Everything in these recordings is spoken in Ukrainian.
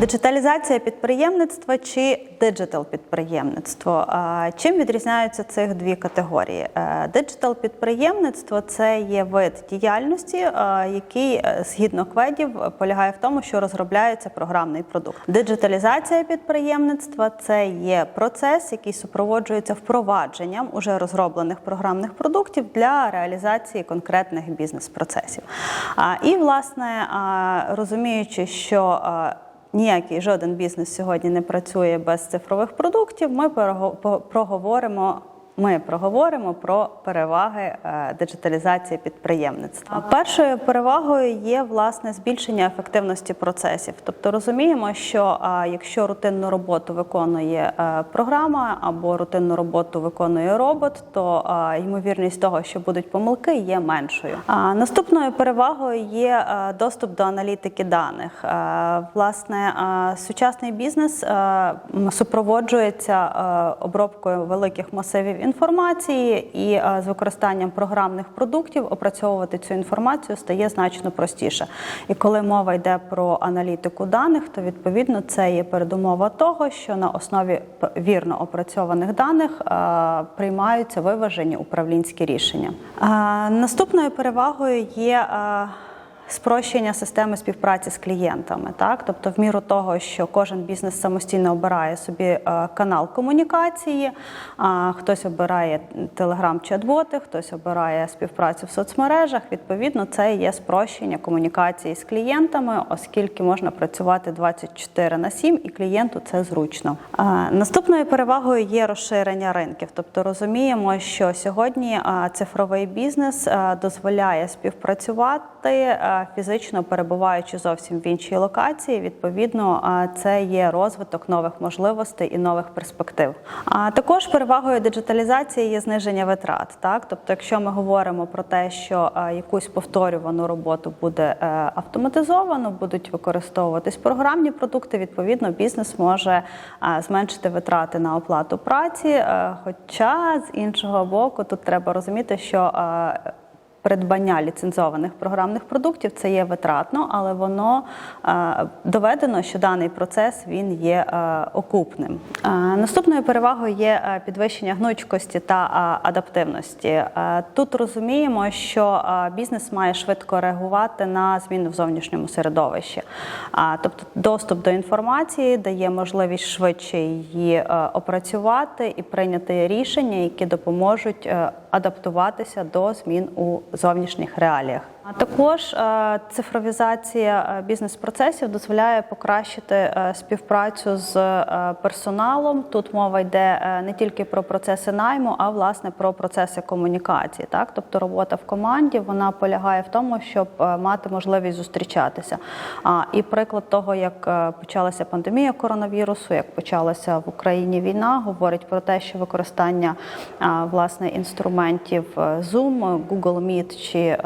Диджиталізація підприємництва чи диджитал підприємництво. Чим відрізняються цих дві категорії? Диджитал підприємництво це є вид діяльності, який е, згідно кведів полягає в тому, що розробляється програмний продукт. Диджиталізація підприємництва це є процес, який супроводжується впровадженням уже розроблених програмних продуктів для реалізації конкретних бізнес-процесів. І, власне, розуміючи, що ніякий жоден бізнес сьогодні не працює без цифрових продуктів, ми проговоримо. Ми проговоримо про переваги е, диджиталізації підприємництва. Першою перевагою є власне збільшення ефективності процесів. Тобто розуміємо, що е, якщо рутинну роботу виконує е, програма або рутинну роботу виконує робот, то ймовірність того, що будуть помилки, є меншою. А Наступною перевагою є доступ до аналітики даних. Власне, сучасний бізнес супроводжується обробкою великих масивів інформації, і е, з використанням програмних продуктів опрацьовувати цю інформацію стає значно простіше. І коли мова йде про аналітику даних, то відповідно це є передумова того, що на основі вірно опрацьованих даних е, приймаються виважені управлінські рішення. Е, Наступною перевагою є Спрощення системи співпраці з клієнтами, так тобто, в міру того, що кожен бізнес самостійно обирає собі е, канал комунікації, а хтось обирає телеграм-чат-боти, хтось обирає співпрацю в соцмережах. Відповідно, це є спрощення комунікації з клієнтами, оскільки можна працювати 24 на 7, і клієнту це зручно. Е, Наступною перевагою є розширення ринків, тобто розуміємо, що сьогодні е, цифровий бізнес дозволяє співпрацювати е, фізично перебуваючи зовсім в іншій локації. Відповідно, е, це є розвиток нових можливостей і нових перспектив. А також перевагою диджиталізації є зниження витрат. Так, тобто, якщо ми говоримо про те, що е, якусь повторювану роботу буде автоматизовано, будуть використовуватись програмні продукти. Відповідно, бізнес може зменшити витрати на оплату праці. Хоча з іншого боку, тут треба розуміти, що Придбання ліцензованих програмних продуктів це є витратно, але воно е, доведено, що даний процес він є е, окупним. Е, Наступною перевагою є підвищення гнучкості та адаптивності. Тут розуміємо, що бізнес має швидко реагувати на зміни в зовнішньому середовищі. Тобто доступ до інформації дає можливість швидше її опрацювати і прийняти рішення, які допоможуть адаптуватися до змін у зовнішніх реаліях. Також е, цифровізація е, бізнес-процесів дозволяє покращити е, співпрацю з персоналом. Тут мова йде не тільки про процеси найму, а власне про процеси комунікації. Так, тобто робота в команді вона полягає в тому, щоб мати можливість зустрічатися. І приклад того, як почалася пандемія коронавірусу, як почалася в Україні війна, говорить про те, що використання власне інструментів Zoom, Google Meet чи е,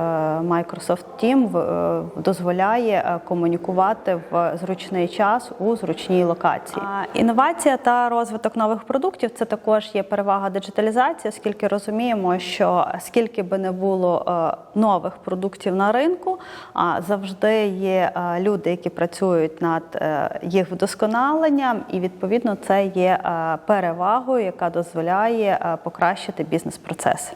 Microsoft Team е, дозволяє е, комунікувати в зручний час у зручній локації. Інновація та розвиток нових продуктів це також є перевага диджиталізації, оскільки розуміємо, що скільки би не було е, нових продуктів на ринку, а завжди є люди, які працюють над їх вдосконаленням, і відповідно це є перевагою, яка дозволяє покращити бізнес-процеси.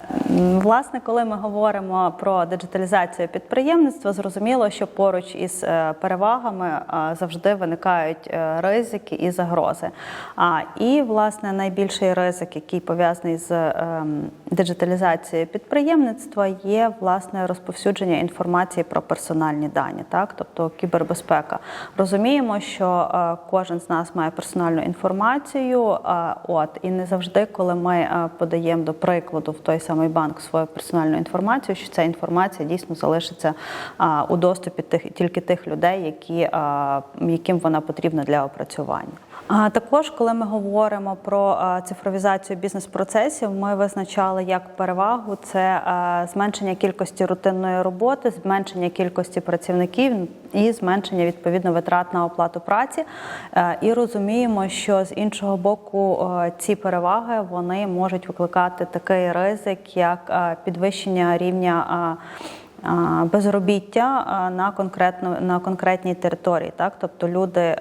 Власне, коли ми говоримо про диджиталізацію підприємництва, зрозуміло, що поруч із е, перевагами е, завжди виникають е, ризики і загрози. А і власне найбільший ризик, який пов'язаний з ем, диджиталізацією підприємництва, є власне розповсюдження інформації про персональні дані, так тобто кібербезпека. Розуміємо, що кожен з нас має персональну інформацію. От і не завжди, коли ми подаємо до прикладу в той самий банк свою персональну інформацію, що ця інформація дійсно залишиться е, у доступі тих тільки тих людей, які яким вона потрібна для опрацювання. А також, коли ми говоримо про цифровізацію бізнес-процесів, ми визначали як перевагу це зменшення кількості рутинної роботи, зменшення кількості працівників і зменшення відповідно витрат на оплату праці. І розуміємо, що з іншого боку ці переваги вони можуть викликати такий ризик, як підвищення рівня. Е, безробіття на конкретно на конкретній території. Так, тобто люди, е,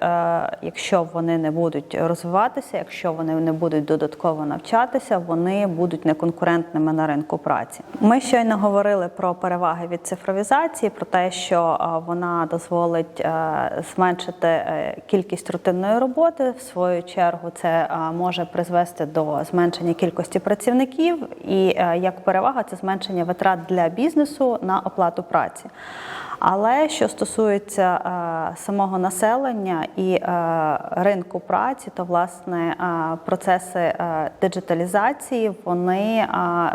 якщо вони не будуть розвиватися, якщо вони не будуть додатково навчатися, вони будуть неконкурентними на ринку праці. Ми щойно говорили про переваги від цифровізації, про те, що вона дозволить е, зменшити е, кількість рутинної роботи. В свою чергу це може призвести до зменшення кількості працівників, і е, як перевага це зменшення витрат для бізнесу на оплату праці. Але що стосується е, самого населення і е, ринку праці, то власне е, процеси е, диджиталізації вони е,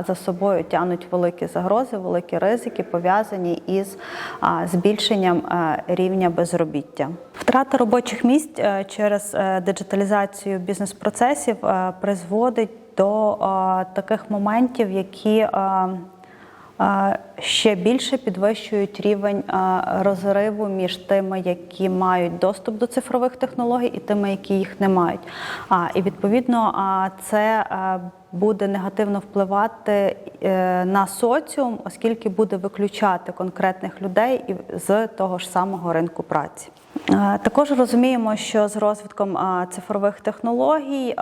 за собою тягнуть великі загрози, великі ризики, пов'язані із е, збільшенням е, рівня безробіття. Втрата робочих місць е, через е, диджиталізацію бізнес-процесів е, призводить до е, таких моментів, які е, ще більше підвищують рівень розриву між тими, які мають доступ до цифрових технологій, і тими, які їх не мають. І відповідно це буде негативно впливати е, на соціум, оскільки буде виключати конкретних людей з того ж самого ринку праці. Також розуміємо, що з розвитком цифрових технологій,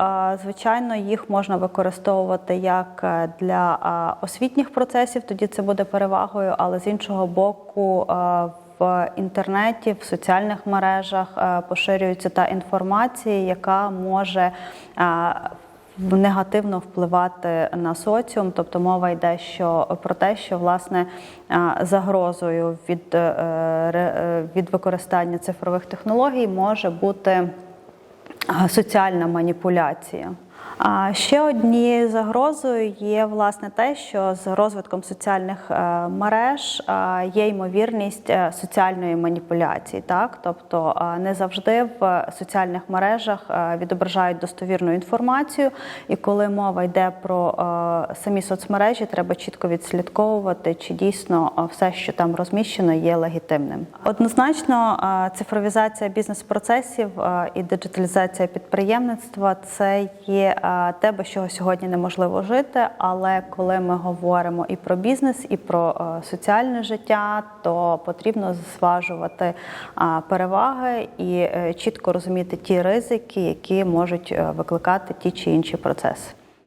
звичайно, їх можна використовувати як е, для освітніх процесів, тоді це буде перевагою, але з іншого боку, в інтернеті, в соціальних мережах е, поширюється та інформація, яка може негативно впливати на соціум, тобто мова йде що про те, що власне загрозою від, е, е, від використання цифрових технологій може бути соціальна маніпуляція. А ще однією загрозою є власне те, що з розвитком соціальних е, мереж е, є ймовірність е, соціальної маніпуляції. Так, тобто не завжди в соціальних мережах відображають достовірну інформацію, і коли мова йде про самі соцмережі, треба чітко відслідковувати, чи дійсно все, що там розміщено, є легітимним. Однозначно, цифровізація бізнес-процесів і диджиталізація підприємництва це є те, без чого сьогодні неможливо жити. Але коли ми говоримо і про бізнес, і про соціальне життя, то потрібно зважувати переваги і е, чітко розуміти ті ризики, які можуть е, викликати ті чи інші процеси.